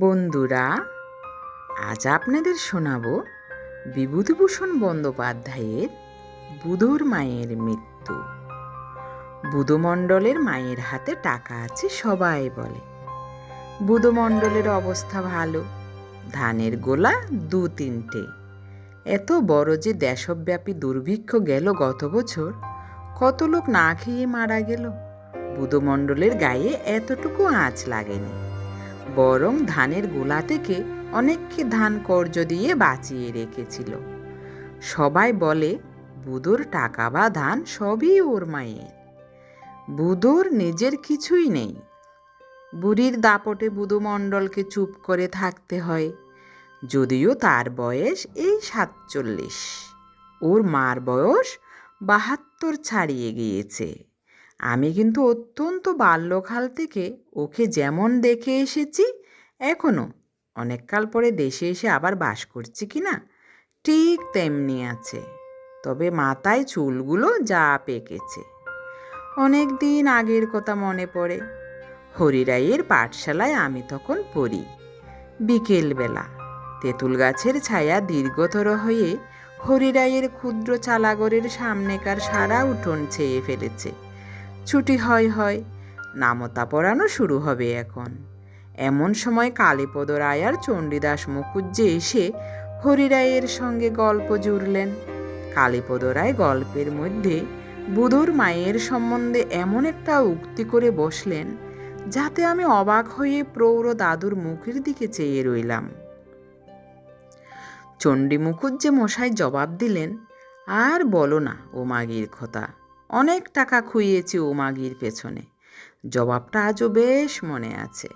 বন্ধুরা, আজ আপনাদের শোনাবো বিভূতিভূষণ বন্দ্যোপাধ্যায়ের বুধুর মায়ের মৃত্যু। বুধমণ্ডলের মায়ের হাতে টাকা আছে সবাই বলে। বুধমণ্ডলের অবস্থা ভালো, ধানের গোলা দু তিনটে। এত বড় যে দেশব্যাপী দুর্ভিক্ষ গেল গত বছর, কত লোক না খেয়ে মারা গেল। বুধমণ্ডলের গায়ে এতটুকু আঁচ লাগেনি। বরং ধানের গোলা থেকে অনেককে ধান কর্য দিয়ে বাঁচিয়ে রেখেছিল। সবাই বলে বুধোর টাকা বা ধান সবই ওর মায়ের। বুধোর নিজের কিছুই নেই। বুড়ির দাপটে বুধমণ্ডলকে চুপ করে থাকতে হয়। যদিও তার বয়স এই সাতচল্লিশ। ওর মার বয়স বাহাত্তর ছাড়িয়ে গিয়েছে। আমি কিন্তু অত্যন্ত বাল্যকাল থেকে ওকে যেমন দেখে এসেছি এখনও অনেককাল পরে দেশে এসে আবার বাস করছি কি না? ঠিক তেমনি আছে। তবে মাথায় চুলগুলো যা পেকেছে। অনেক দিন আগের কথা মনে পড়ে। হরিরাইয়ের পাঠশালায় আমি তখন পড়ি। বিকেলবেলা তেঁতুল গাছের ছায়া দীর্ঘতর হয়ে হরিরাইয়ের ক্ষুদ্র চালাগরের সামনেকার সারা উঠোন ছেয়ে ফেলেছে। ছুটি হয় হয়। নামতা পড়ানো শুরু হবে এখন। এমন সময় কালীপদ রায় আর চণ্ডীদাস মুখুজ্জে এসে হরিরায়ের সঙ্গে গল্প জুড়লেন। কালীপদ রায় গল্পের মধ্যে বুধুর মায়ের সম্বন্ধে এমন একটা উক্তি করে বসলেন, যাতে আমি অবাক হয়ে প্রৌঢ় দাদুর মুখের দিকে চেয়ে রইলাম। চণ্ডী মুখুজ্জে মশাই জবাব দিলেন, আর বলো না, ও মাগির কথা। অনেক টাকা খুইয়েছি ও মাগির পেছনে। জবাবটা আজও বেশ মনে আছে।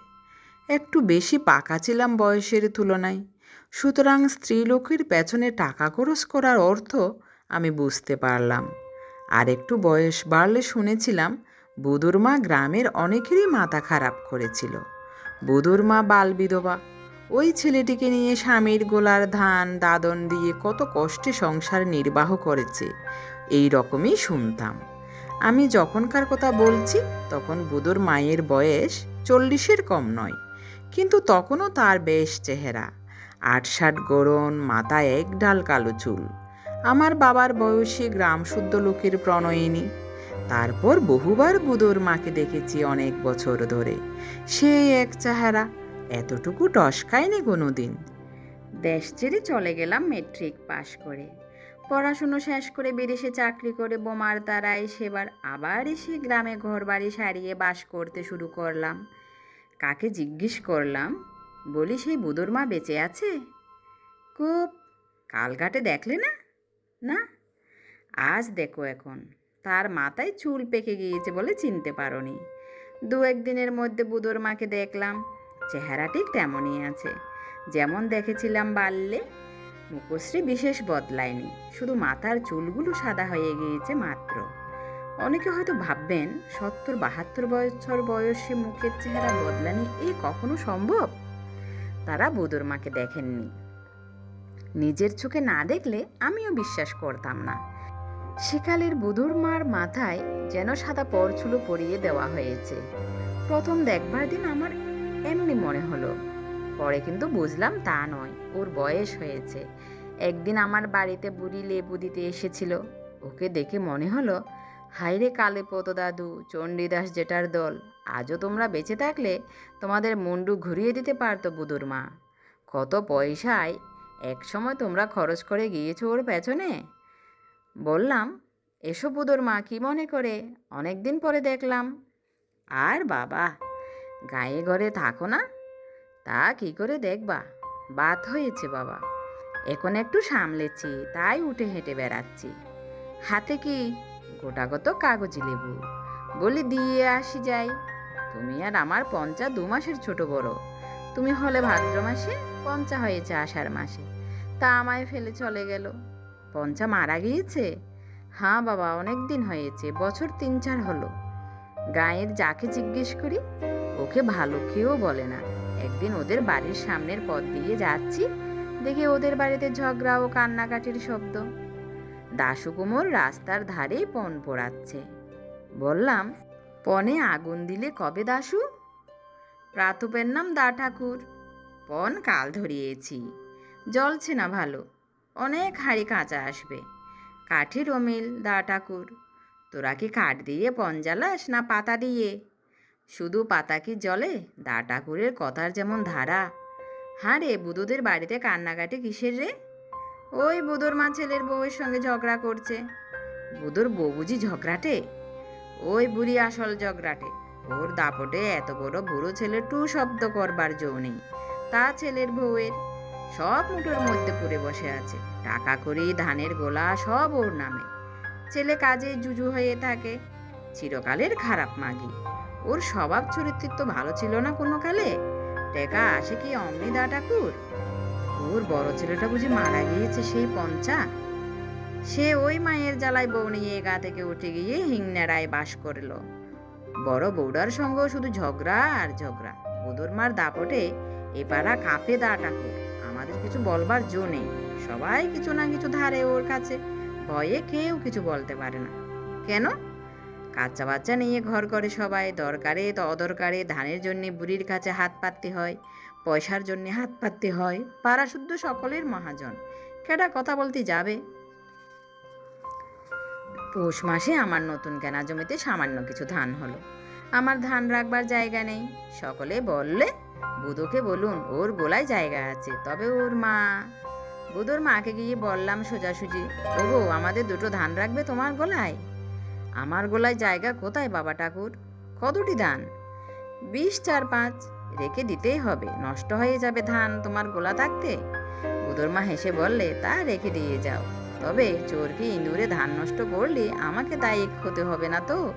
একটু বেশি পাকা ছিলাম বয়সের তুলনায়। সুতরাং স্ত্রীলোকের পেছনে টাকা খরচ করার অর্থ আমি বুঝতে পারলাম। আর একটু বয়স বাড়লে শুনেছিলাম, বুদুর মা গ্রামের অনেকেরই মাথা খারাপ করেছিল। বুদুর মা বাল বিধবা। ওই ছেলেটিকে নিয়ে স্বামীর গোলার ধান, দাদন দিয়ে কত কষ্টে সংসার নির্বাহ করেছে। এই রকমই শুনতাম। আমি যখনকার কথা বলছি, তখন বুধুর মায়ের বয়স চল্লিশের কম নয়, কিন্তু তখনও তার বেশ চেহারা। আট ষাট গরণ মাথায় এক ডাল কালো চুল। আমার বাবার বয়সী গ্রাম শুদ্ধ লোকের প্রণয়িনী। তারপর বহুবার বুধোর মাকে দেখেছি অনেক বছর ধরে। সেই এক চেহারা, এতটুকু টসকায়নি কোনো দিন দেশ ছেড়ে চলে গেলাম মেট্রিক পাশ করে। পড়াশুনো শেষ করে বিদেশে চাকরি করে বোমার দ্বারায় সেবার আবার এসে গ্রামে ঘর বাড়ি সারিয়ে বাস করতে শুরু করলাম। কাকে জিজ্ঞেস করলাম? বলি, সেই বুদোর মা বেঁচে আছে? খুব। কালঘাটে দেখলে না? না। আজ দেখো এখন। তার মাথায় চুল পেকে গিয়েছে বলে চিনতে পারোনি। দু একদিনের মধ্যে বুদোর মাকে দেখলাম। চেহারা ঠিক তেমনই আছে। যেমন দেখেছিলাম বাল্যে। মুখশ্রী বিশেষ বদলায়নি, শুধু মাথার চুলগুলো সাদা হয়ে গিয়েছে মাত্র। অনেকে হয়তো ভাববেন, সত্তর বাহাত্তর বছর বয়সে মুখের চেহারা বদলানি এই কখনো সম্ভব? তারা বুদুর মাকে দেখেননি। নিজের চোখে না দেখলে আমিও বিশ্বাস করতাম না। সেকালের বুধুর মার মাথায় যেন সাদা পরচুলো পরিয়ে দেওয়া হয়েছে। প্রথম দেখবার দিন আমার এমনি মনে হলো পরে কিন্তু বুঝলাম তা নয়। ওর বয়স হয়েছে। একদিন আমার বাড়িতে বুড়ি লেবু দিতে এসেছিল। ওকে দেখে মনে হলো হাইরে কালে পত দাদু চণ্ডীদাস জেঠার দল, আজও তোমরা বেঁচে থাকলে তোমাদের মুন্ডু ঘুরিয়ে দিতে পারতো বুধুর মা। কত পয়সায় এক সময় তোমরা খরচ করে গিয়েছো ওর পেছনে? বললাম, এসো বুধুর মা, কি মনে করে? অনেক দিন পরে দেখলাম। আর বাবা, গায়ে ঘরে থাকো না। তা কি করে দেখবা? বাত হয়েছে বাবা। এখন একটু সামলেছি, তাই উঠে হেঁটে বেড়াচ্ছি। হাতে কি গোটাগত কাগজি লেবু? বলি, দিয়ে আসি যাই। তুমি আর আমার পঞ্চা দু মাসের ছোট বড়। তুমি হলে ভাদ্র মাসে পঞ্চা হয়েছে আষাঢ় মাসে। তা আমায় ফেলে চলে গেল। পঞ্চা মারা গিয়েছে? হ্যাঁ বাবা, অনেক দিন হয়েছে, বছর তিন চার হলো। গায়ের যাকে জিজ্ঞেস করি, ওকে ভালো কেউ বলে না। একদিন ওদের বাড়ির সামনের পথ দিয়ে যাচ্ছি। দেখে ওদের বাড়িতে ঝগড়া ও কান্নাকাটির শব্দ। দাশু কুমোর রাস্তার ধারেই পণ পোড়াচ্ছে। বললাম পনে আগুন দিলে কবে দাশু? প্রাতপের নাম দা ঠাকুর। পণ কাল ধরিয়েছি। জ্বলছে না ভালো। অনেক হাঁড়ি কাঁচা আসবে। কাঠের অমিল দা ঠাকুর। তোরা কি কাঠ দিয়ে পণ জ্বালাস না পাতা দিয়ে? শুধু পাতা কি জলে? দা ঠাকুরের কথার যেমন ধারা। হ্যাঁ রে বুধুদের বাড়িতে কান্নাকাটি কিসের রে? ওই বুধুর মা ছেলের বউয়ের সঙ্গে ঝগড়া করছে। বুধুর বউ বুঝি ঝগড়াটে? ওই বুড়ি আসল ঝগড়াটে। ওর দাপটে এত বড় বুড়ো ছেলে টু শব্দ করবার জো নেই। তা ছেলের বউয়ের। সব মুঠোর মধ্যে পড়ে বসে আছে। টাকা করি ধানের গোলা সব ওর নামে। ছেলে কাজে জুজু হয়ে থাকে। চিরকালের খারাপ মাগি। ওর স্বভাব চরিত্র তো ভালো ছিল না কোনো কালে টেকা আসে কি অমনি দা ঠাকুর? ওর বড় ছেলেটা বুঝি মারা গিয়েছে সেই পঞ্চা? সে ওই মায়ের জ্বালায় বউ নিয়ে গা থেকে উঠে গিয়ে হিংনারায় বাস করল। বড় বৌডার সঙ্গেও শুধু ঝগড়া আর ঝগড়া। বদর মার দাপটে এপাড়া কাঁপে দা ঠাকুর। আমাদের কিছু বলবার জো নেই। সবাই কিছু না কিছু ধারে ওর কাছে। ভয়ে কেউ কিছু বলতে পারে না। কেন? কাচ্চা বাচ্চা নিয়ে ঘর করে সবাই, দরকারে তো অদরকারে ধানের জন্যে বুড়ির কাছে হাত পাততে হয়, পয়সার জন্যে হাত পাততে হয়, পাড়া শুদ্ধ সকলের মহাজন। কেডা কথা বলতে যাবে? পৌষ মাসে আমার নতুন কেনা জমিতে সামান্য কিছু ধান হলো। আমার ধান রাখবার জায়গা নেই। সকলে বললে বুধোকে বলুন, ওর গোলায় জায়গা আছে, তবে ওর মা বুধোর মাকে গিয়ে বললাম সোজাসুজি, ওগো, আমাদের দুটো ধান রাখবে তোমার গোলায়? আমার গোলায় জায়গা কোথায়, বাবা ঠাকুর? কতটি ধান বিশ, চার, পাঁচ রেখে দিতেই হবে, নষ্ট হয়ে যাবে ধান তোমার গোলা থাকতে। বুধোর মা হেসে বললে, তা রেখে দিয়ে যাও। তবে চোরকে ইঁদুরে ধান নষ্ট করলে আমাকে দায়ী হতে হবে না তো?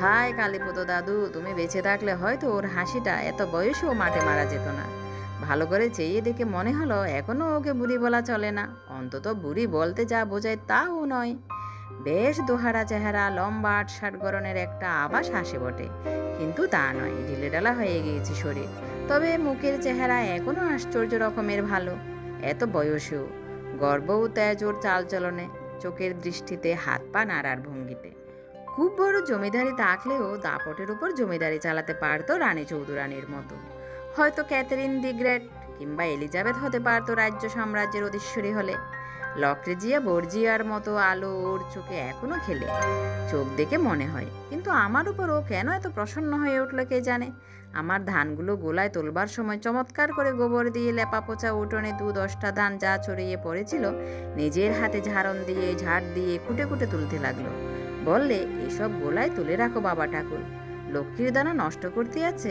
হায় কালীপদ দাদু, তুমি বেঁচে থাকলে হয়তো ওর হাসিটা এত বয়সেও মাঠে মারা যেত না। ভালো করে চেয়ে দেখে মনে হলো, এখনও ওকে বুড়ি বলা চলে না। অন্তত বুড়ি বলতে যা বোঝায় তাও নয়। বেশ দোহারা চেহারা, লম্বা আট ষাট গরনের একটা আবাস হাসে বটে। কিন্তু তা নয়, ঢিলেঢালা হয়ে গিয়েছে শরীর। তবে মুখের চেহারা এখনও আশ্চর্য রকমের ভালো। এত বয়সেও, গর্ব ও তেজ চালচলনে, চোখের দৃষ্টিতে হাত পা নাড়ার ভঙ্গিতে। খুব বড় জমিদারি থাকলেও দাপটের উপর জমিদারি চালাতে পারতো রানী চৌধুরানীর মতো। হয়তো ক্যাথরিন দি গ্রেট কিংবা এলিজাবেথ হতে পারতো রাজ্য সাম্রাজ্যের অধীশ্বরী হলে। লক্রেজিয়া বর্জিয়ার মতো আলো ওর চোখে এখনও খেলে। চোখ দেখে মনে হয়, কিন্তু আমার উপর ও কেন এত প্রসন্ন হয়ে উঠল কে জানে? আমার ধানগুলো গোলায় তোলবার সময় চমৎকার করে গোবর দিয়ে লেপা পোচা উঠোনে দু দশটা ধান যা ছড়িয়ে পড়েছিল, নিজের হাতে ঝাড়ন দিয়ে, ঝাড় দিয়ে খুঁটে খুঁটে তুলতে লাগল। বললে, এসব গোলায় তুলে রাখো বাবা ঠাকুর। লক্ষ্মীর দানা নষ্ট করতে আছে।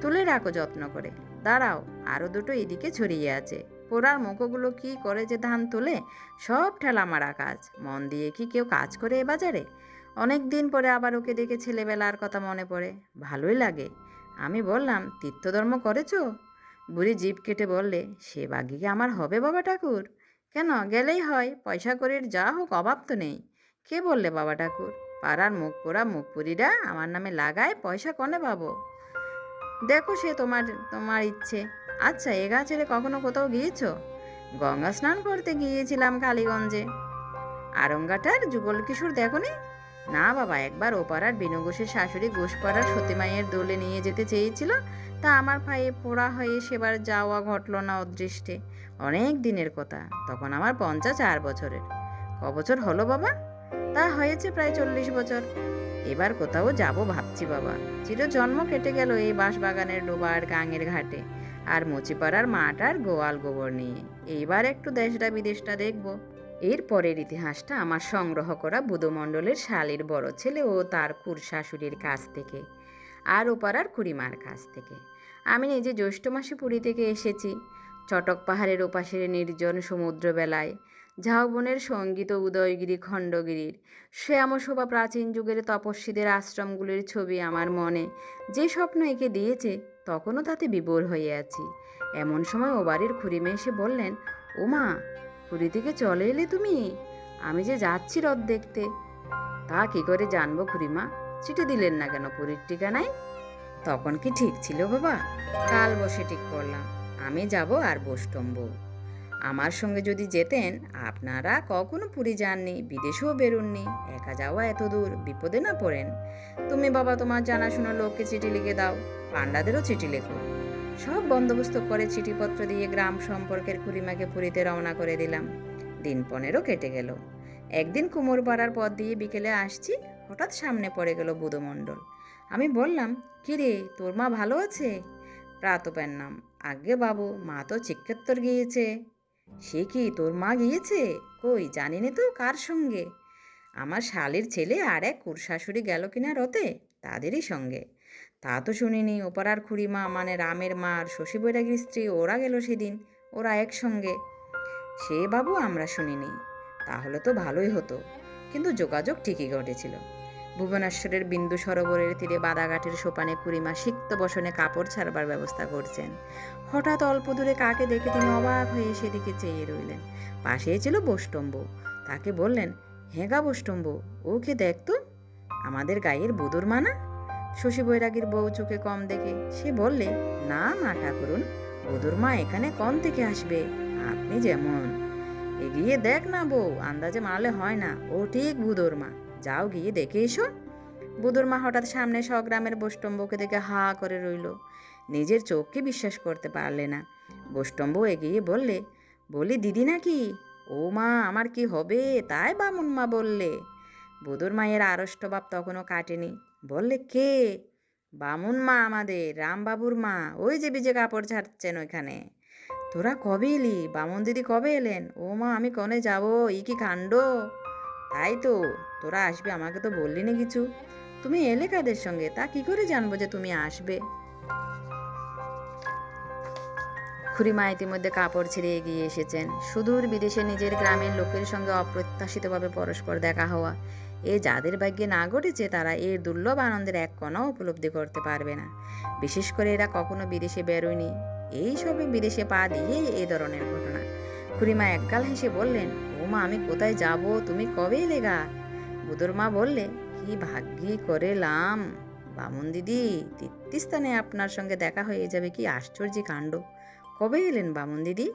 তুলে রাখো যত্ন করে। দাঁড়াও আরও দুটো এদিকে ছড়িয়ে আছে। পোড়ার মুখোগুলো কি করে যে ধান তোলে? সব ঠেলা মারা কাজ। মন দিয়ে কি কেউ কাজ করে এ বাজারে? অনেক দিন পরে আবার ওকে দেখে ছেলেবেলার কথা মনে পড়ে। ভালোই লাগে। আমি বললাম, তীর্থধর্ম করেছ? বুড়ি জিভ কেটে বললে, সে বাগি কি আমার হবে বাবা ঠাকুর? কেন? গেলেই হয়। পয়সা করির যা হোক, অভাব তো নেই। কে বললে বাবা ঠাকুর? পাড়ার মুখ পোড়া মুখ পুরিরা আমার নামে লাগায়, পয়সা কনে পাবো? দেখো সে তোমার তোমার ইচ্ছে। আচ্ছা এ গা ছেড়ে কখনো কোথাও গিয়েছো? গঙ্গা স্নান করতে গিয়েছিলাম কালীগঞ্জে। আরঙ্গাটার যুগল কিশোর দেখনি? না বাবা, একবার ওপাড়ার বিনু ঘোষের শাশুড়ি ঘোষপাড়ার সতীমাইয়ের দোলে নিয়ে যেতে চেয়েছিল, তা আমার পায়ে পোড়া হয়ে সেবার যাওয়া ঘটল না অদৃষ্টে। অনেক দিনের কথা, তখন আমার পঞ্চাশ চার বছরের। ক বছর হলো বাবা? তা হয়েছে প্রায় চল্লিশ বছর। এবার কোথাও যাব ভাবছি বাবা। চির জন্ম কেটে গেল এই বাঁশবাগানের ডোবার গাঙের ঘাটে। আর মুচিপাড়ার মাটার গোয়াল গোবর নিয়ে। এইবার একটু দেশটা বিদেশটা দেখব। এর পরের ইতিহাসটা আমার সংগ্রহ করা বুধমণ্ডলের শালির বড় ছেলে ও তার কুর শাশুড়ির কাছ থেকে, আর ওপাড়ার খুড়িমার কাছ থেকে। আমি নিজে জ্যৈষ্ঠ মাসে পুরী থেকে এসেছি। চটক পাহাড়ের ওপাশের নির্জন সমুদ্র বেলায় ঝাউবনের সংগীত উদয়গিরি খণ্ডগিরির, শ্যামশোভা প্রাচীন যুগের তপস্বীদের আশ্রমগুলির ছবি আমার মনে যে স্বপ্ন এঁকে দিয়েছে তখনও তাতে বিবর হয়ে আছি। এমন সময় ও বাড়ির খুড়িমে এসে বললেন ও মা পুরী থেকে চলে এলে তুমি? আমি যে যাচ্ছি রথ দেখতে। তা কি করে জানব খুড়িমা? চিঠি দিলেন না কেন পুরীর ঠিকানায়? তখন কি ঠিক ছিল বাবা? কাল বসে ঠিক করলাম। আমি যাব আর বৈষ্টম্ব আমার সঙ্গে যদি যেতেন, আপনারা কখনো পুরী যাননি, বিদেশেও বেরোননি। একা যাওয়া এত দূর, বিপদে না পড়েন। তুমি বাবা, তোমার জানাশোনা লোককে চিঠি লিখে দাও। পান্ডাদেরও চিঠি লেখো সব বন্দোবস্ত করে চিঠিপত্র দিয়ে গ্রাম সম্পর্কের খুড়িমাকে পুরীতে রওনা করে দিলাম। দিন পনেরো কেটে গেল। একদিন কুমোর পাড়ার পথ দিয়ে বিকেলে আসছি, হঠাৎ সামনে পড়ে গেল বুধমণ্ডল আমি বললাম, কিরে, তোর মা ভালো আছে? প্রাতপের নাম আগে বাবু, মা তো চিকিৎসর গিয়েছে। সে কি, তোর মা গিয়েছে? কই জানি না তো কার সঙ্গে? আমার শালির ছেলে আর এক কুরশাশুড়ি গেল কিনা রতে তাদেরই সঙ্গে। তা তো শুনিনি। ওপারার খুড়িমা মানে রামের মা আর শশী বৈরাগীর স্ত্রী, ওরা গেল সেদিন। ওরা একসঙ্গে। সে বাবু আমরা শুনিনি। তাহলে তো ভালোই হতো। কিন্তু যোগাযোগ ঠিকই ঘটেছিল। ভুবনেশ্বরের বিন্দু সরোবরের তীরে বাদাঘাটের সোপানে কুড়িমা সিক্ত বসনে কাপড় ছাড়বার ব্যবস্থা করছেন। হঠাৎ অল্প দূরে কাকে দেখে তিনি অবাক হয়ে সেদিকে চেয়ে রইলেন। পাশেই ছিল বৈষ্টম্ভ তাকে বললেন হেগা বৈষ্টম্ভ ও কে দেখতো আমাদের গায়ের বুদুর মানা? শশী বৈরাগীর বউ চোখে কম দেখে, সে বললে, না মা ঠাকুরুন বুদুর মা এখানে কম থেকে আসবে, আপনি যেমন। এগিয়ে দেখ না বউ, আন্দাজে মারলে হয় না, ও ঠিক বুদোর মা। যাও গিয়ে দেখে এসো। বুদোর মা হঠাৎ সামনে সগ্রামের বৈষ্টম্বকে দেখে হা করে রইল। নিজের চোখকে বিশ্বাস করতে পারলে না। বৈষ্টম্ব এগিয়ে বললে, বলি দিদি নাকি? ও মা, আমার কি হবে? তাই বামুন মা বললে। বুদুর মায়ের আড়ষ্ট তখনও কাটেনি। বললে কে? বামুন মা আমাদের, রামবাবুর মা। ওই যে বিজে কাপড় ছাড়ছেন ওইখানে। তোরা কবে এলি? বামুন দিদি কবে এলেন? ও মা, আমি কনে যাব? ই কি কাণ্ড? তাই তো, তোরা আসবে, আমাকে তো বললি না কিছু। তুমি এলে কাদের সঙ্গে? তা কি করে জানব যে তুমি আসবে? খুড়িমা ইতিমধ্যে কাপড় ছেড়ে এগিয়ে এসেছেন। সুদূর বিদেশে নিজের গ্রামের লোকের সঙ্গে অপ্রত্যাশিতভাবে পরস্পর দেখা হওয়া। এ যাদের ভাগ্যে না ঘটেছে, তারা এর দুর্লভ আনন্দের এক কণাও উপলব্ধি করতে পারবে না। বিশেষ করে এরা কখনো বিদেশে বেরোয়নি। এই সবে বিদেশে পা দিয়েই এই ধরনের ঘটনা। খুড়িমা একগাল হেসে বললেন, ও মা, আমি কোথায় যাব? তুমি কবে এলে গা? বুদর মা বললে, কি ভাগ্যি করেলাম। বামন দিদি, তীর্থস্থানে আপনার সঙ্গে দেখা হয়ে যাবে কি আশ্চর্য কাণ্ড। কবে এলেন বামন দিদি?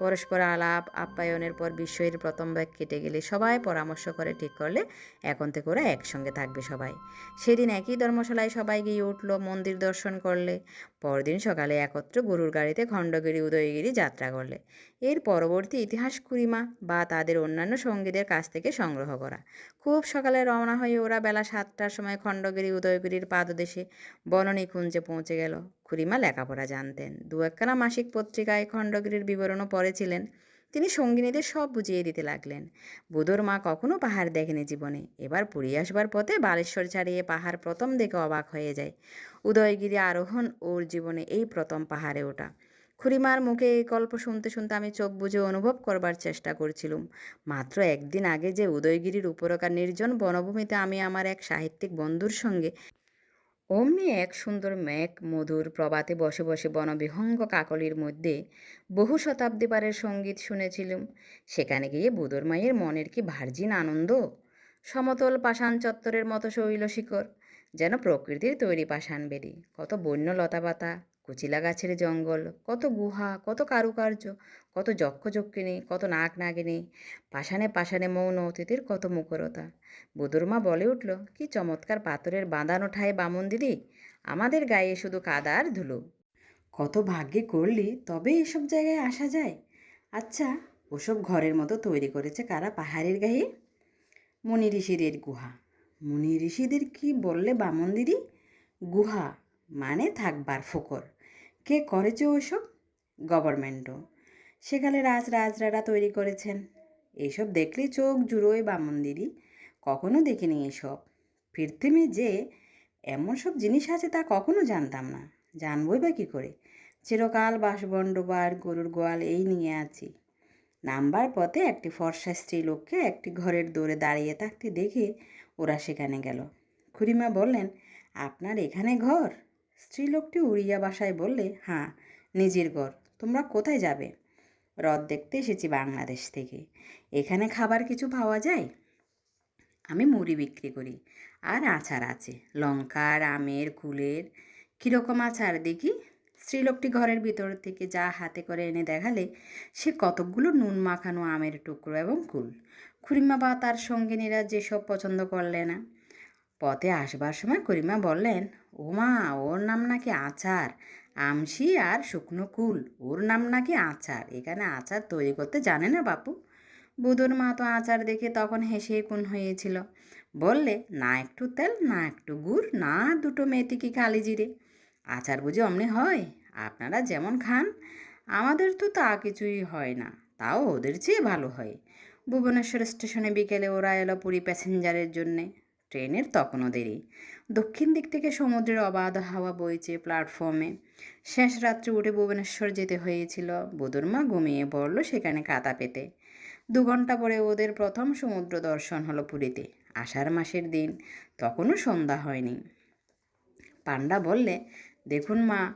পরস্পর আলাপ, আপ্যায়নের পর বিস্ময়ের প্রথম ব্যাগ কেটে গেলে সবাই পরামর্শ করে ঠিক করলে এখন থেকে ওরা একসঙ্গে থাকবে সবাই। সেদিন একই ধর্মশালায় সবাই গিয়ে উঠল, মন্দির দর্শন করলে। পরদিন সকালে একত্র গরুর গাড়িতে খণ্ডগিরি, উদয়গিরি যাত্রা করলে। এর পরবর্তী ইতিহাস কুড়িমা বা তাদের অন্যান্য সঙ্গীদের কাছ থেকে সংগ্রহ করা। খুব সকালে রওনা হয়ে ওরা বেলা সাতটার সময় খণ্ডগিরি, উদয়গিরির পাদদেশে বননিকুঞ্জে পৌঁছে গেল। খুড়িমা লেখাপড়া জানতেন। দু একখানা মাসিক পত্রিকায় খণ্ডগিরির বিবরণও পড়েছিলেন। তিনি সঙ্গিনীদের সব বুঝিয়ে দিতে লাগলেন। বুধোর মা কখনো পাহাড় দেখেনি জীবনে। এবার পুরী আসবার পথে বালেশ্বর ছাড়িয়ে পাহাড় প্রথম দেখে অবাক হয়ে যায়। উদয়গিরি আরোহণ, ওর জীবনে এই প্রথম পাহাড়ে ওঠা। খুড়িমার মুখে এই গল্প শুনতে শুনতে আমি চোখ বুঝে অনুভব করবার চেষ্টা করছিলুম। মাত্র একদিন আগে যে উদয়গিরির উপরকার নির্জন বনভূমিতে আমি আমার এক সাহিত্যিক বন্ধুর সঙ্গে অমনি এক সুন্দর মেঘ, মধুর প্রবাতে বসে বসে বনবিহঙ্গ কাকলির মধ্যে বহু শতাব্দী পারের সংগীত শুনেছিলুম। সেখানে গিয়ে বুদর মায়ের মনের কি ভার্জিন আনন্দ? সমতল পাষাণ চত্বরের মতো শৈল শিকড় যেন প্রকৃতির তৈরি পাষাণ বেদি। কত বন্য লতাপাতা কুচিলা গাছের জঙ্গল, কত গুহা, কত কারুকার্য, কত যক্ষ যক্ষিণী কত নাক নাগিনী পাষাণে পাষাণে মৌন অতিথির কত মুখরতা। বুদুরমা বলে উঠল, কি চমৎকার পাথরের বাঁধানো ঠায় বামন দিদি, আমাদের গায়ে শুধু কাদা আর ধুলো। কত ভাগ্যে করলি, তবে এসব জায়গায় আসা যায়। আচ্ছা ওসব ঘরের মতো তৈরি করেছে কারা পাহাড়ের গায়ে? মুনি ঋষিদের গুহা। মুনি ঋষিদের কি বললে বামন দিদি? গুহা মানে থাকবার ফোকর। কে করেছে ওসব গভর্নমেন্টও। সেখানে রাজ রাজরারা তৈরি করেছেন। এইসব দেখলে চোখ জুড়োয় বামন দিদি। কখনো দেখিনি এসব। পৃথিবী যে এমন সব জিনিস আছে তা কখনো জানতাম না। জানবই বা কী করে? চিরকাল বাসবন্ডবার, গরুর গোয়াল এই নিয়ে আছি। নামবার পথে একটি ফর্সা স্ত্রীলোককে একটি ঘরের দৌড়ে দাঁড়িয়ে থাকতে দেখে ওরা সেখানে গেল। খুড়িমা বললেন, আপনার এখানে ঘর? স্ত্রীলোকটি উড়িয়া বাসায় বললে হ্যাঁ নিজের ঘর, তোমরা কোথায় যাবে? হ্রদ দেখতে এসেছি বাংলাদেশ থেকে। এখানে খাবার কিছু পাওয়া যায়? আমি মুড়ি বিক্রি করি। আর আচার আছে লঙ্কার আমের, কুলের। কীরকম আচার দেখি? স্ত্রীলোকটি ঘরের ভিতর থেকে যা হাতে করে এনে দেখালে, সে কতকগুলো নুন মাখানো আমের টুকরো এবং কুল। খুড়িমা বা তার সঙ্গিনীরা যেসব পছন্দ করলে না। পথে আসবার সময় করিমা বললেন ও মা ওর নাম নাকি আচার আমসি আর শুকনো কুল, ওর নাম নাকি আচার, এখানে আচার তৈরি করতে জানে না বাপু? বুধুর মা তো আচার দেখে তখন হেসে কুন হয়েছিল। বললে, না একটু তেল, না একটু গুড়, না দুটো মেথি কালি জিরে। আচার বুঝি অমনি হয়? আপনারা যেমন খান, আমাদের তো তা কিছুই হয় না, তাও ওদের চেয়ে ভালো হয়। ভুবনেশ্বর স্টেশনে বিকেলে ওরা এলো পুরী প্যাসেঞ্জারের জন্যে। ট্রেনের তখনও দেরি। দক্ষিণ দিক থেকে সমুদ্রের অবাধ হাওয়া বইছে প্ল্যাটফর্মে। শেষ রাত্রে উঠে ভুবনেশ্বর যেতে হয়েছিল। বুধুর মা ঘুমিয়ে পড়ল সেখানে কাতা পেতে। দু ঘণ্টা পরে ওদের প্রথম সমুদ্র দর্শন হলো পুরীতে। আষাঢ় মাসের দিন, তখনও সন্ধ্যা হয়নি। পান্ডা বললে, দেখুন মা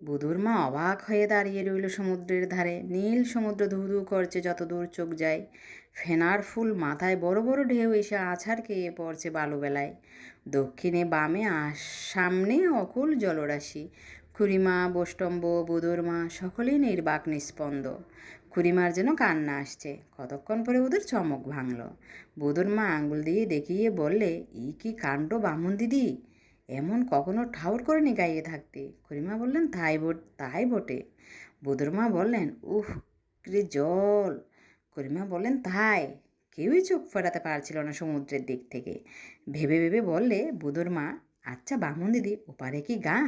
বুধুর মা অবাক হয়ে দাঁড়িয়ে রইল সমুদ্রের ধারে। নীল সমুদ্র ধু ধু করছে যত দূর চোখ যায়। ফেনার ফুল মাথায় বড় বড় ঢেউ এসে আছাড় খেয়ে পড়ছে বালুবেলায়। দক্ষিণে বামে সামনে অকুল জলরাশি। খুড়িমা বৈষ্টম্ব বুধুর মা সকলেই নির্বাক নিস্পন্দ খুড়িমার যেন কান্না আসছে, কতক্ষণ পরে ওদের চমক ভাঙল। বুধুর মা আঙ্গুল দিয়ে দেখিয়ে বললে, ই কি কাণ্ড বামুন দিদি? এমন কখনো ঠাউর করেনি গাইয়ে থাকতে? খুড়িমা বললেন, তাই বট, তাই বটে। বুধুর মা বললেন উহ রে জল! খুড়িমা বললেন, তাই। কেউই চোখ ফেরাতে পারছিল না সমুদ্রের দিক থেকে। ভেবে ভেবে বললে বুধুর মা আচ্ছা বামুন দিদি, ওপারে কি গা?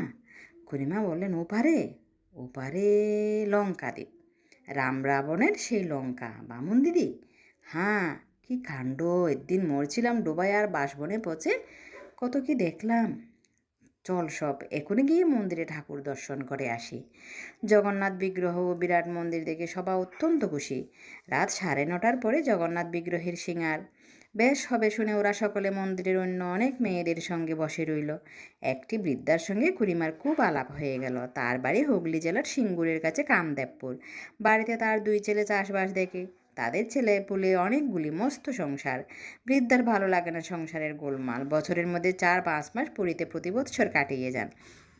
করিমা বললেন, ওপারে ওপারে লঙ্কা দ্বীপ রাম রাবণের সেই লঙ্কা, বামুন দিদি? হ্যাঁ কি কাণ্ড একদিন মরছিলাম ডোবায় আর বাসবনে পচে, কত কি দেখলাম। চল সব, এখনই গিয়ে মন্দিরে ঠাকুর দর্শন করে আসি। জগন্নাথ বিগ্রহ ও বিরাট মন্দির দেখে সবাই অত্যন্ত খুশি। রাত সাড়ে নটার পরে জগন্নাথ বিগ্রহের সিঙ্গার বেশ হবে শুনে ওরা সকলে মন্দিরের অন্য অনেক মেয়েদের সঙ্গে বসে রইল। একটি বৃদ্ধার সঙ্গে কুড়িমার খুব আলাপ হয়ে গেল। তার বাড়ি হুগলি জেলার সিঙ্গুরের কাছে কামদেবপুর। বাড়িতে তার দুই ছেলে চাষবাস দেখে। তাদের ছেলে পুলে অনেকগুলি মস্ত সংসার। বৃদ্ধার ভালো লাগে না সংসারের গোলমাল। বছরের মধ্যে চার পাঁচ মাস পুরীতে প্রতি বছর কাটিয়ে যান।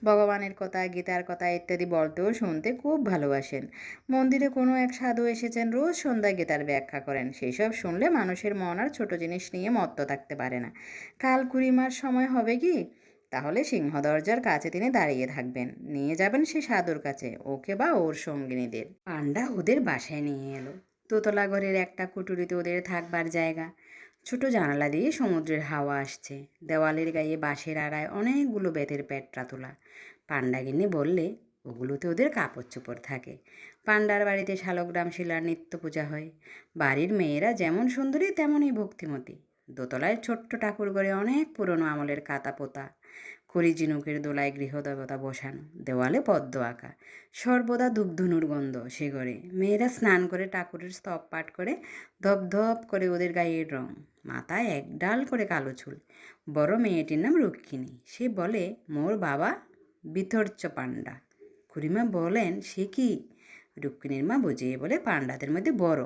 ভগবানের কথা, গীতার কথা ইত্যাদি বলতেও শুনতে খুব ভালোবাসেন। মন্দিরে কোনো এক সাধু এসেছেন, রোজ সন্ধ্যায় গীতার ব্যাখ্যা করেন। সেই সব শুনলে মানুষের মন আর ছোটো জিনিস নিয়ে মত্ত থাকতে পারে না। কাল কুড়িমার সময় হবে কি? তাহলে সিংহ দরজার কাছে তিনি দাঁড়িয়ে থাকবেন। নিয়ে যাবেন সেই সাধুর কাছে, ওকে বা ওর সঙ্গিনীদের। পান্ডা ওদের বাসায় নিয়ে এলো। দোতলা ঘরের একটা কুটুরিতে ওদের থাকবার জায়গা। ছোট জানালা দিয়ে সমুদ্রের হাওয়া আসছে। দেওয়ালের গায়ে বাঁশের আড়ায় অনেকগুলো বেতের পেটরা তোলা। পান্ডাগিনী বললে, ওগুলোতে ওদের কাপড় চোপড় থাকে। পান্ডার বাড়িতে শালগ্রাম শিলার নিত্য পূজা হয়। বাড়ির মেয়েরা যেমন সুন্দরী, তেমনই ভক্তিমতী। দোতলায় ছোট্ট ঠাকুর ঘরে অনেক পুরনো আমলের কাতা পোতা খড়ি ঝিনুকের দোলায় গৃহদেবতা বসানো, দেওয়ালে পদ্ম আঁকা। সর্বদা ধূপধনুর গন্ধ সে ঘরে। মেয়েরা স্নান করে ঠাকুরের স্তব পাঠ করে, ধপ ধপ করে ওদের গায়ের রং। মাথায় এক ডাল করে কালো চুল। বড় মেয়েটির নাম রক্ষিণী। সে বলে, মোর বাবা বিতর্চ পাণ্ডা। খুড়িমা বলেন, সে কি? রুক্মিণীর মা বুঝিয়ে বলে, পাণ্ডাদের মধ্যে বড়।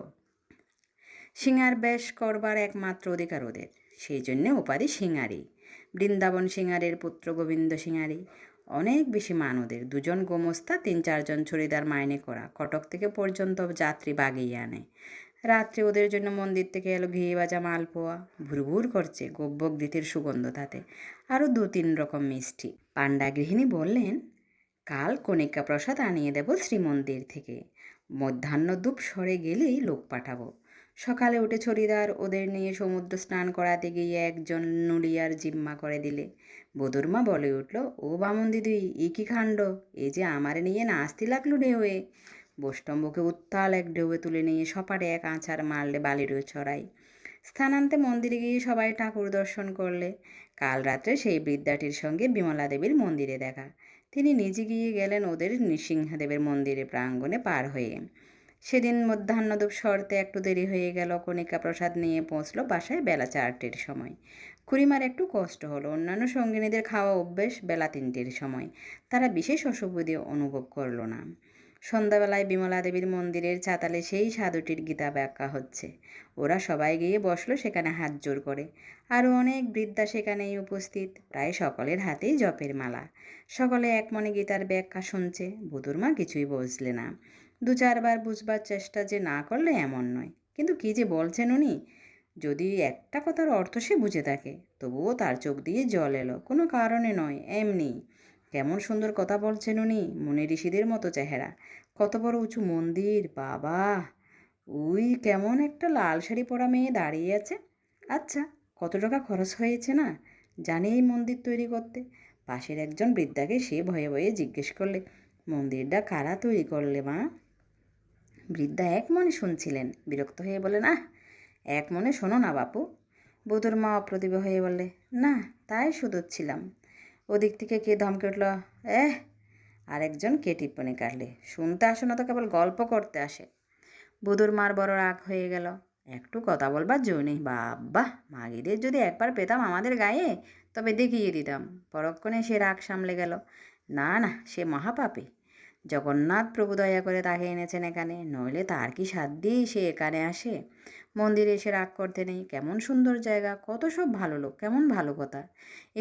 সিঙ্গার বেশ করবার একমাত্র অধিকার ওদের। সেই জন্যে উপাধি সিঙ্গারি বৃন্দাবন সিঙ্গারের পুত্র গোবিন্দ সিঙ্গারি। অনেক বেশি মান ওদের দুজন গোমস্তা, তিন চারজন ছড়িদার মাইনে করা। কটক থেকে পর্যন্ত যাত্রী বাগিয়ে আনে। রাত্রে ওদের জন্য মন্দির থেকে এলো ঘি ভাজা মালপোয়া। ভুরভুর করছে গোব্বক দিতির সুগন্ধ তাতে। আরও দু তিন রকম মিষ্টি। পাণ্ডা গৃহিণী বললেন, কাল কণিকা প্রসাদ আনিয়ে দেব শ্রীমন্দির থেকে। মধ্যাহ্ন ধূপ সরে গেলেই লোক পাঠাবো। সকালে উঠে ছড়িদার ওদের নিয়ে সমুদ্র স্নান করাতে গিয়ে একজন নুলিয়ার জিম্মা করে দিলে। বদুরমা বলে উঠল, ও বামন দিদি ই কি কাণ্ড? এ যে আমারে নিয়ে নাচতে লাগল ঢেউয়ে বৈষ্টম্বকে উত্তাল এক ঢেউয়ে তুলে নিয়ে সপাটে এক আছাড় মারলে বালির ছড়াই স্থানান্তে মন্দিরে গিয়ে সবাই ঠাকুর দর্শন করলে। কাল রাত্রে সেই বৃদ্ধাটির সঙ্গে বিমলা দেবীর মন্দিরে দেখা। তিনি নিজে গিয়ে গেলেন ওদের নৃসিংহদেবের মন্দিরে প্রাঙ্গণে পার হয়ে। সেদিন মধ্যাহ্নদূপ সরতে একটু দেরি হয়ে গেল, কণিকা প্রসাদ নিয়ে পৌঁছলো বাসায় বেলা চারটের সময়। খুড়িমার একটু কষ্ট হলো, অন্যান্য সঙ্গিনীদের খাওয়া অভ্যেস বেলা তিনটের সময়। তারা বিশেষ অসুবিধে অনুভব করল না। সন্ধ্যাবেলায় বিমলা দেবীর মন্দিরের চাতালে সেই সাধুটির গীতা ব্যাখ্যা হচ্ছে। ওরা সবাই গিয়ে বসল সেখানে হাত জোর করে। আরও অনেক বৃদ্ধা সেখানেই উপস্থিত, প্রায় সকলের হাতেই জপের মালা। সকলে এক মনে গীতার ব্যাখ্যা শুনছে বুধুর মা কিছুই বুঝলে না। দু চারবার বুঝবার চেষ্টা যে না করলে এমন নয়। কিন্তু কী যে বলছেন উনি? যদি একটা কথার অর্থ সে বুঝে থাকে, তবুও তার চোখ দিয়ে জল এলো। কোনো কারণে নয়, এমনি। কেমন সুন্দর কথা বলছেন উনি, মুনি ঋষিদের মতো চেহারা। কত বড় উঁচু মন্দির, বাবা! উই, কেমন একটা লাল শাড়ি পরা মেয়ে দাঁড়িয়ে আছে। আচ্ছা কত টাকা খরচ হয়েছে না? জানি এই মন্দির তৈরি করতে। পাশের একজন বৃদ্ধাকে সে ভয়ে ভয়ে জিজ্ঞেস করলে, মন্দিরটা কারা তৈরি করলে মা? বৃদ্ধা এক মনে শুনছিলেন। বিরক্ত হয়ে বলেন আহ, এক মনে শোনো না বাপু। বুধুর মা অপ্রতিভ হয়ে বললে, না, তাই শুধুচ্ছিলাম। ওদিক থেকে কে ধমকে উঠল, এহ, আরেকজন কে টিপ্পনি কাটলে? শুনতে আসে না তো, কেবল গল্প করতে আসে। বুধুর মার বড় রাগ হয়ে গেল, একটু কথা বলবার জো নেই বাবা মাগিদের যদি একবার পেতাম আমাদের গায়ে, তবে দেখিয়ে দিতাম। পরক্ষণে সে রাগ সামলে গেল, না না, সে মহাপাপী। জগন্নাথ প্রভু দয়া করে তাকে এনেছেন এখানে, নইলে তার কি সাধ্যি সে এখানে আসে? মন্দিরে এসে রাগ করতে নেই, কেমন সুন্দর জায়গা, কত সব ভালো লোক, কেমন ভালো কথা।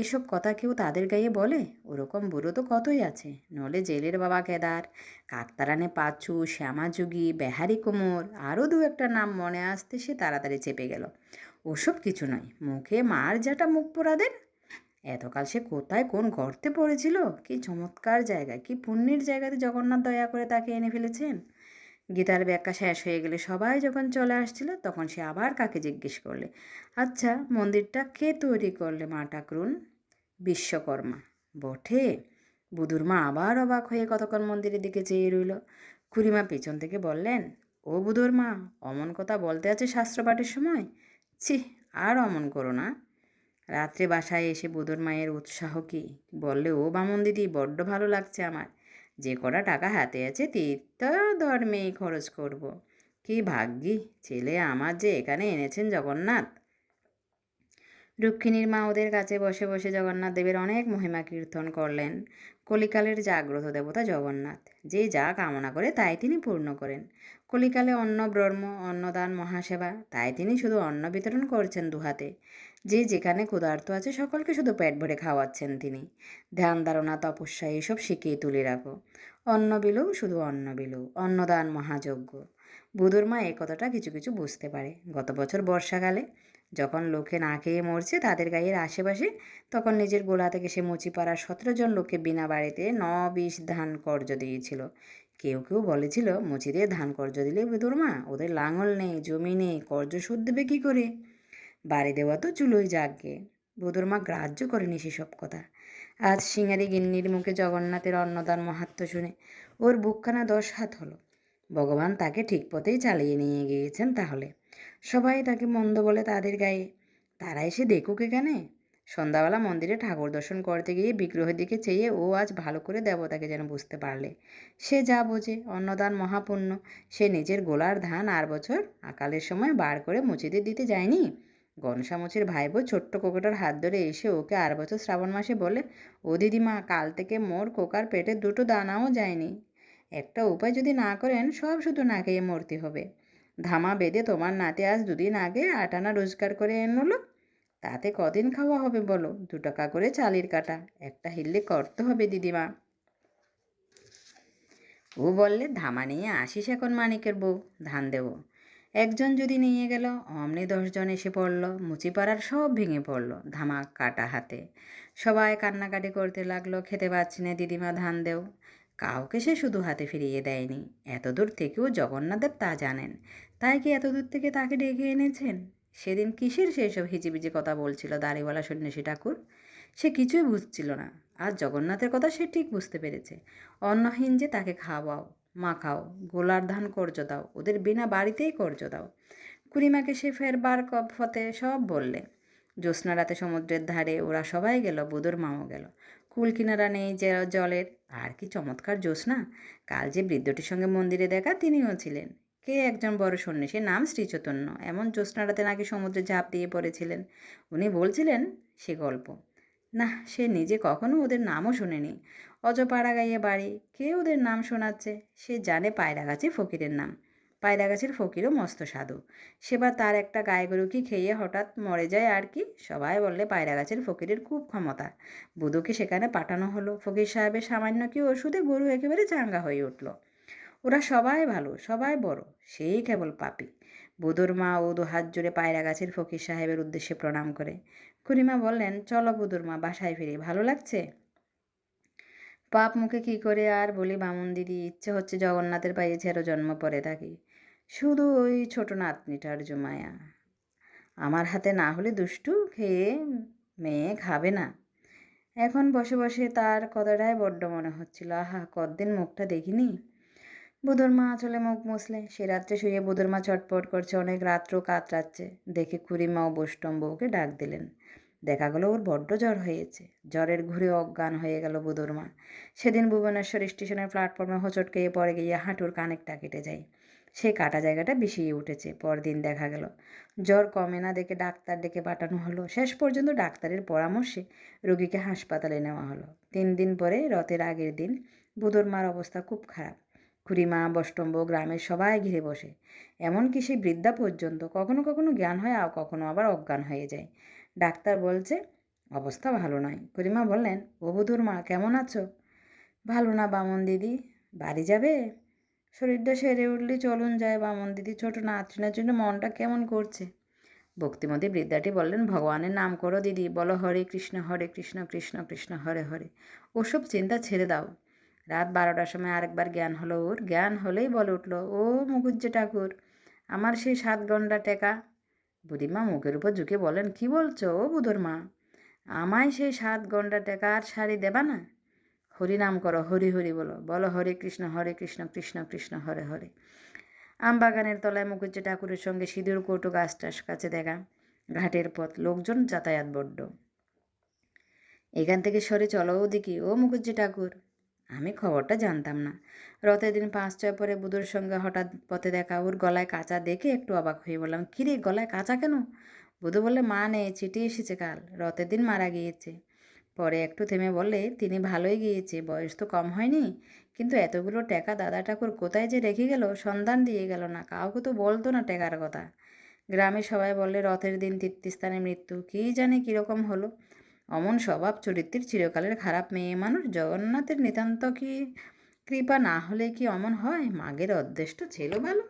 এসব কথা কেউ তাদের গায়ে বলে? ওরকম বুড়ো তো কতই আছে? নলে জেলের বাবা কেদার, কাকতারানে পাঁচু, শ্যামাযুগী, বেহারি কোমর আরও দু একটা নাম মনে আসতে সে তাড়াতাড়ি চেপে গেল। ওসব কিছু নয়, মুখে মার যাটা মুখ পোড়াদের এতকাল সে কোথায় কোন গর্তে পড়েছিল? কি চমৎকার জায়গা, কি পুণ্যের জায়গাতে জগন্নাথ দয়া করে তাকে এনে ফেলেছেন। গীতার ব্যাখ্যা শেষ হয়ে গেলে সবাই যখন চলে আসছিল, তখন সে আবার কাকে জিজ্ঞেস করলে? আচ্ছা মন্দিরটা কে তৈরি করলে, মা ঠাকুরুন? বিশ্বকর্মা। বটে। বুধুর মা আবার অবাক হয়ে কতক্ষণ মন্দিরের দিকে চেয়ে রইল। খুড়িমা পেছন থেকে বললেন, ও বুধুর মা, অমন কথা বলতে আছে শাস্ত্র পাঠের সময়? ছি, আর অমন করো না। রাত্রে বাসায় এসে বুধুর মায়ের উৎসাহ কি? বললে, ও বামন দিদি, বড্ড ভালো লাগছে আমার। যে কটা টাকা হাতে আছে তীর্থ ধর্মেই খরচ করব। কি ভাগ্যি, ছেলে আমার যে এখানে এনেছেন জগন্নাথ! রুক্মিণীর মা ওদের কাছে বসে বসে জগন্নাথ দেবের অনেক মহিমা কীর্তন করলেন। কলিকালের জাগ্রত দেবতা জগন্নাথ। যে যা কামনা করে তাই তিনি পূর্ণ করেন। কলিকালে অন্ন ব্রহ্ম অন্নদান, মহাসেবা, তাই তিনি শুধু অন্ন বিতরণ করছেন দুহাতে। যে যেখানে ক্ষুধার্ত আছে সকলকে শুধু পেট ভরে খাওয়াচ্ছেন তিনি। ধ্যান, ধারণা, তপস্যা এসব শিখিয়ে তুলে রাখো। অন্ন বিলু শুধু অন্ন বিলু অন্নদান মহাযজ্ঞ। বুধুর মা এ কথাটা কিছু কিছু বুঝতে পারে। গত বছর বর্ষাকালে যখন লোকে না খেয়ে মরছে তাদের গায়ের আশেপাশে, তখন নিজের গোলা থেকে সে মুচিপাড়ার সতেরো জন লোককে বিনা বাড়িতে ন বিশ ধান কর্জ দিয়েছিল। কেউ কেউ বলেছিল, মুচি দিয়ে ধান কর্জ দিলে বুধুর মা, ওদের লাঙল নেই, জমি নেই কর্জ শোধ দেবে কী করে? বাড়ি দেওয়া তো চুলোই যাগে। বুধুর মা গ্রাহ্য করেনি সেসব কথা। আজ সিঙারি গিন্নির মুখে জগন্নাথের অন্নদান মাহাত্ম শুনে ওর বুকখানা দশ হাত হলো। ভগবান তাকে ঠিক পথেই চালিয়ে নিয়ে গিয়েছেন তাহলে। সবাই তাকে মন্দ বলে তাদের গায়ে। তারা এসে দেখুক এখানে। সন্ধ্যাবেলা মন্দিরে ঠাকুর দর্শন করতে গিয়ে বিগ্রহের দিকে চেয়ে ও আজ ভালো করে দেবতাকে যেন বুঝতে পারলে। সে যা বোঝে, অন্নদান মহাপুণ্য। সে নিজের গোলার ধান আর বছর আকালের সময় বার করে মুচিতে দিতে যায়নি? গনসামুচির ভাইবো ছোট্ট কোকোটার হাত ধরে এসে ওকে আর বছর শ্রাবণ মাসে বলে, ও দিদিমা, কাল থেকে মোর কোকার পেটে দুটো দানাও যায়নি। একটা উপায় যদি না করেন, সব শুধু না খেয়ে মরতে হবে। ধামা বেঁধে তোমার নাতে আজ দুদিন আগে আটানা রোজগার করে এনলো। তাতে কদিন খাওয়া হবে বলো? দু টাকা করে চালির কাটা। একটা হিললে করতে হবে দিদিমা। ও বললে, ধামা নিয়ে আসিস এখন মানিকের বউ, ধান দেবো। একজন যদি নিয়ে গেল, অমনি দশজন এসে পড়ল, মুচিপাড়ার সব ভেঙে পড়ল ধামা কাটা হাতে। সবাই কান্নাকাটি করতে লাগল, খেতে পাচ্ছি না দিদিমা ধান দেও কাউকে সে শুধু হাতে ফিরিয়ে দেয়নি। এত দূর থেকেও জগন্নাথদেব তা জানেন। তাই কি এত দূর থেকে তাকে ডেকে এনেছেন? সেদিন কিসের সেই সব হিজিবিজি কথা বলছিল দাড়িওয়ালা সন্ন্যাসী ঠাকুর? সে কিছুই বুঝছিল না। আর জগন্নাথের কথা সে ঠিক বুঝতে পেরেছে। অন্নহীন যে তাকে খাওয়াও মাখাও, গোলার ধান কর্য দাও, ওদের বিনা বাড়িতেই কর্য দাও। কুড়িমাকে সে ফের বার ফতে সব বললে। জ্যোৎস্না রাতে সমুদ্রের ধারে ওরা সবাই গেল বুধুর মাও গেল। কুল কিনারা নেই যে জলের, আর কি চমৎকার জ্যোৎস্না। কাল যে বৃদ্ধটির সঙ্গে মন্দিরে দেখা তিনিও ছিলেন। কে একজন বড় সন্ন্যাসী নাম শ্রীচৈতন্য? এমন জ্যোৎস্না রাতে নাকি সমুদ্রে ঝাঁপ দিয়ে পড়েছিলেন? উনি বলছিলেন সে গল্প। না সে নিজে কখনো ওদের নামও শোনেনি। অজপাড়া গাইয়ে বাড়ি। কে ওদের নাম শোনাচ্ছে। সে জানে পায়রাগাছি ফকিরের নাম। পায়রা পায়রাগাছির ফকিরও মস্ত সাধু। সেবার তার একটা গায়ে গরু কি খেয়ে হঠাৎ মরে যায় আর কি? সবাই বললে পায়রা পায়রাগাছের ফকিরের খুব ক্ষমতা। বুধুকে সেখানে পাঠানো হলো। ফকির সাহেবের সামান্য কি ওষুধে গরু একেবারে চাঙ্গা হয়ে উঠল। ওরা সবাই ভালো, সবাই বড়, সেই কেবল পাপি। বুধুর মা ও দু হাত জুড়ে পায়রা গাছের ফকির সাহেবের উদ্দেশ্যে প্রণাম করে। খুড়িমা বললেন, চলো বুধুর মা, বাসায় ফিরে। ভালো লাগছে? পাপ মুখে কি করে আর বলি, বামুন দিদি, ইচ্ছে হচ্ছে জগন্নাথের পায়ে ছেড়ো জন্ম পরে থাকি। শুধু ওই ছোট নাতনিটার জুমায়া। আমার হাতে না হলে দুষ্টু খেয়ে মেয়ে খাবে না। এখন বসে বসে তার কথাটাই বড্ড মনে হচ্ছিল। আহা, কতদিন মুখটা দেখিনি। বুধর মা চলে মুখ মুছলে। সে রাত্রে শুয়ে বুধর মা চটপট করছে। অনেক রাত্রও কাতরাচ্ছে। দেখে খুড়িমা ও বৈষ্টম বউকে ডাক দিলেন। দেখা গেল ওর বড্ড জ্বর হয়েছে। জ্বরের ঘুরে অজ্ঞান হয়ে গেল বুধর মা। সেদিন ভুবনেশ্বর স্টেশনের প্ল্যাটফর্মে হোঁচট খেয়ে পড়ে গিয়ে হাঁটুর কানেকটা কেটে যায়। সেই কাটা জায়গাটা বিষিয়ে উঠেছে, পরদিন দেখা গেল। জ্বর কমে না দেখে ডাক্তার ডেকে পাঠানো হলো। শেষ পর্যন্ত ডাক্তারের পরামর্শে রোগীকে হাসপাতালে নেওয়া হলো। তিন দিন পরে, রথের আগের দিন বুধর মার অবস্থা খুব খারাপ। খুড়িমা, বষ্টম্ব গ্রামের সবাই ঘিরে বসে। এমনকি সেই বৃদ্ধা পর্যন্ত কখনো কখনো জ্ঞান হয় আর কখনো আবার অজ্ঞান হয়ে যায়। ডাক্তার বলছে, অবস্থা ভালো নয়। করিমা বললেন বুধুর মা, কেমন আছো? ভালো না বামন দিদি। বাড়ি যাবে? শরীরটা সেরে উঠলে, চলুন যায় বামন দিদি। ছোট নাতরিনের জন্য মনটা কেমন করছে? ভক্তিমতী বৃদ্ধাটি বললেন, ভগবানের নাম করো দিদি। বলো, হরে কৃষ্ণ হরে কৃষ্ণ কৃষ্ণ কৃষ্ণ, হরে হরে। ওসব চিন্তা ছেড়ে দাও। রাত বারোটার সময় আরেকবার জ্ঞান হলো ওর। জ্ঞান হলেই বলে উঠল, ও মুখুজ্জে ঠাকুর, আমার সেই সাত ঘণ্টা টেকা। বুড়িমা মুখের উপর ঝুঁকে বলেন, কি বলছো ও বুধর মা? আমায় সেই সাত টেকা আর শাড়ি দেবা না? হরি নাম করো, হরি হরি বলো। বলো, হরে কৃষ্ণ হরে কৃষ্ণ কৃষ্ণ কৃষ্ণ, হরে হরে। আমবাগানের তলায় মুখুজ্জে ঠাকুরের সঙ্গে সিঁদুর, কৌটো, গাছ টাস কাছে দেখা। ঘাটের পথ, লোকজন যাতায়াত বড্ড। এখান থেকে সরে চলো ওদিকে। ও মুখুজ্জে ঠাকুর আমি খবরটা জানতাম না। রথের দিন পাঁচ ছয় পরে বুধুর সঙ্গে হঠাৎ পথে দেখা ওর গলায় কাঁচা দেখে একটু অবাক হয়ে বললাম কিরে গলায় কাঁচা কেন? বুধু বললে, মা নেই চিঠি এসেছে কাল, রথের দিন মারা গিয়েছে। পরে একটু থেমে বললে, তিনি ভালোই গিয়েছে, বয়স তো কম হয়নি, কিন্তু এতগুলো টাকা দাদা ঠাকুর কোথায় যে রেখে গেল, সন্ধান দিয়ে গেল না, কাউকে তো বলতো না টেকার কথা। গ্রামে সবাই বললে, রথের দিন তীর্থস্থানে মৃত্যু, কী জানে কীরকম হলো? অমন স্বভাব চরিত্রের চিরকালের খারাপ মেয়ে মানুষ জগন্নাথের নিতান্ত কি কৃপা না হলে কি অমন হয়? মাগের অদৃষ্ট ছিল ভালো।